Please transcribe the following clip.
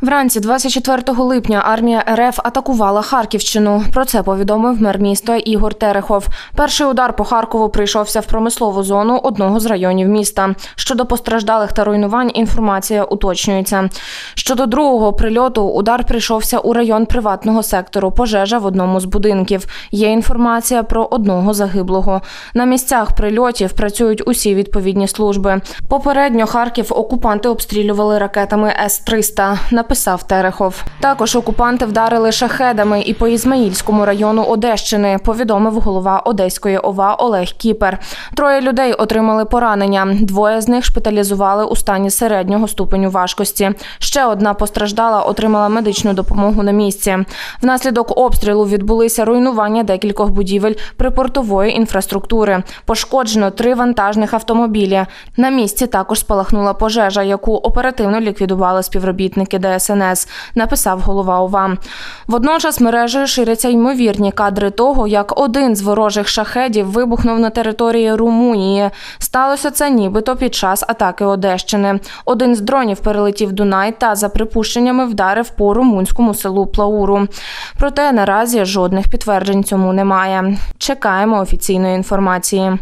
Вранці 24 липня армія РФ атакувала Харківщину. Про це повідомив мер міста Ігор Терехов. Перший удар по Харкову прийшовся в промислову зону одного з районів міста. Щодо постраждалих та руйнувань, інформація уточнюється. Щодо другого прильоту, удар прийшовся у район приватного сектору. Пожежа в одному з будинків. Є інформація про одного загиблого. На місцях прильотів працюють усі відповідні служби. Попередньо Харків окупанти обстрілювали ракетами С-300, написав Терехов. Також окупанти вдарили шахедами і по Ізмаїльському району Одещини, повідомив голова Одеської ОВА Олег Кіпер. Троє людей отримали поранення. Двоє з них шпиталізували у стані середнього ступеню важкості. Ще одна постраждала, отримала медичну допомогу на місці. Внаслідок обстрілу відбулися руйнування декількох будівель припортової інфраструктури. Пошкоджено три вантажних автомобілі. На місці також спалахнула пожежа, яку оперативно ліквідували співробітники ДСНС, написав голова ОВА. Водночас мережею ширяться ймовірні кадри того, як один з ворожих шахедів вибухнув на території Румунії. Сталося це нібито під час атаки Одещини. Один з дронів перелетів Дунай та, за припущеннями, вдарив по румунському селу Плауру. Проте наразі жодних підтверджень цьому немає. Чекаємо офіційної інформації.